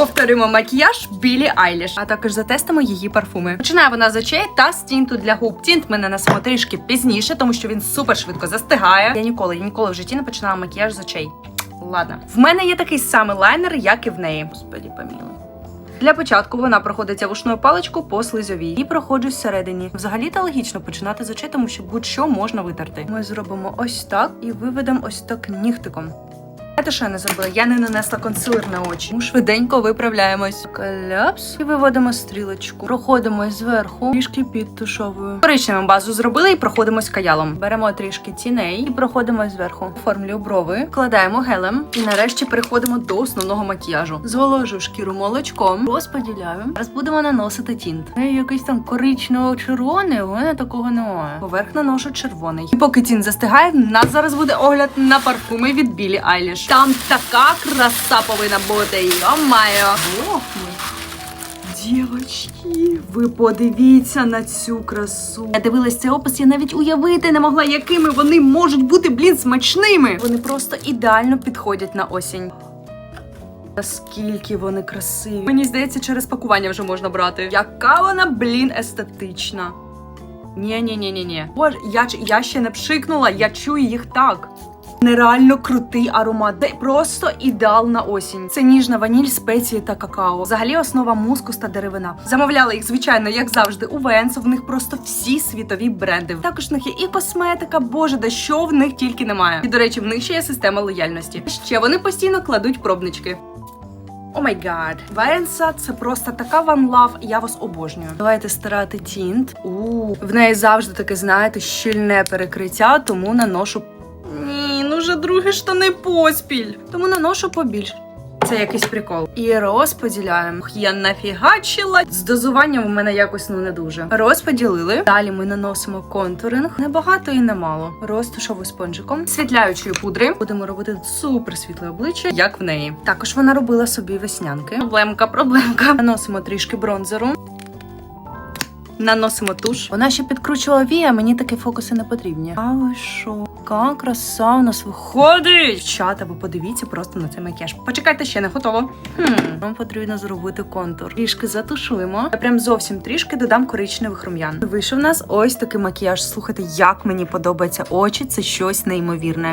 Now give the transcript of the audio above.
Повторюємо макіяж Білі Айліш, а також затестимо її парфуми. Починає вона з очей та з тінту для губ. Тінт ми нанесемо трішки пізніше, тому що він супер швидко застигає. Я ніколи, я ніколи в житті не починала макіяж з очей. Ладно, в мене є такий самий лайнер, як і в неї. Господі помілуй. Для початку вона проходиться вушною паличку по слизовій і проходжу всередині. Взагалі та логічно починати з очей, тому що будь-що можна витерти. Ми зробимо ось так і виведемо ось так нігтиком. Знаєте, що я не зробила? Я не нанесла консилер на очі. Ми швиденько виправляємось. Кляпс. І виводимо стрілочку. Проходимо зверху, трішки підтушовую. Коричневу базу зробили і проходимось каялом. Беремо трішки тіней і проходимо зверху. Оформлюю брови, вкладаємо гелем і нарешті переходимо до основного макіяжу. Зволожу шкіру молочком, розподіляю. Зараз будемо наносити тінт. У неї якийсь там коричнево-червоний, у мене такого немає. Поверх наношу червоний. І поки тінт застигає, в нас зараз буде огляд на парфуми від Білі Айліш. Там така краса повинна бути. Йо-майо. Дівочки, ви подивіться на цю красу. Я дивилась цей опис, я навіть уявити не могла, якими вони можуть бути, блін, смачними. Вони просто ідеально підходять на осінь. Наскільки вони красиві. Мені здається, через пакування вже можна брати. Яка вона, блін, естетична. ні ні ні ні ні Боже, я, я ще не пшикнула, я чую їх так. Нереально крутий аромат, де просто ідеал на осінь. Це ніжна ваніль, спеції та какао. Взагалі основа мускус та деревина. Замовляла їх, звичайно, як завжди, у Венс. В них просто всі світові бренди. Також в них є і косметика, боже, да що в них тільки немає. І до речі, в них ще є система лояльності. Ще вони постійно кладуть пробнички. О май гад, Венса це просто така one love, я вас обожнюю. Давайте старати тінт. У в неї завжди таке, знаєте, щільне перекриття, тому наношу. Вже друге штани поспіль. Тому наношу побільше. Це якийсь прикол. І розподіляємо. Я нафігачила. З дозуванням у мене якось ну не дуже. Розподілили. Далі ми наносимо контуринг. Небагато і немало. Розташовую спонжиком. Світляючої пудри. Будемо робити супер світле обличчя, як в неї. Також вона робила собі веснянки. Проблемка, проблемка. Наносимо трішки бронзеру. Наносимо туш. Вона ще підкручувала вії, а мені такі фокуси не потрібні. А ви що? У нас виходить! Чата, ви подивіться просто на цей макіяж. Почекайте, ще не готово. Хм, нам потрібно зробити контур. Трішки затушуємо. Я прям зовсім трішки додам коричневих рум'ян. Вийшов у нас ось такий макіяж. Слухайте, як мені подобаються очі. Це щось неймовірне.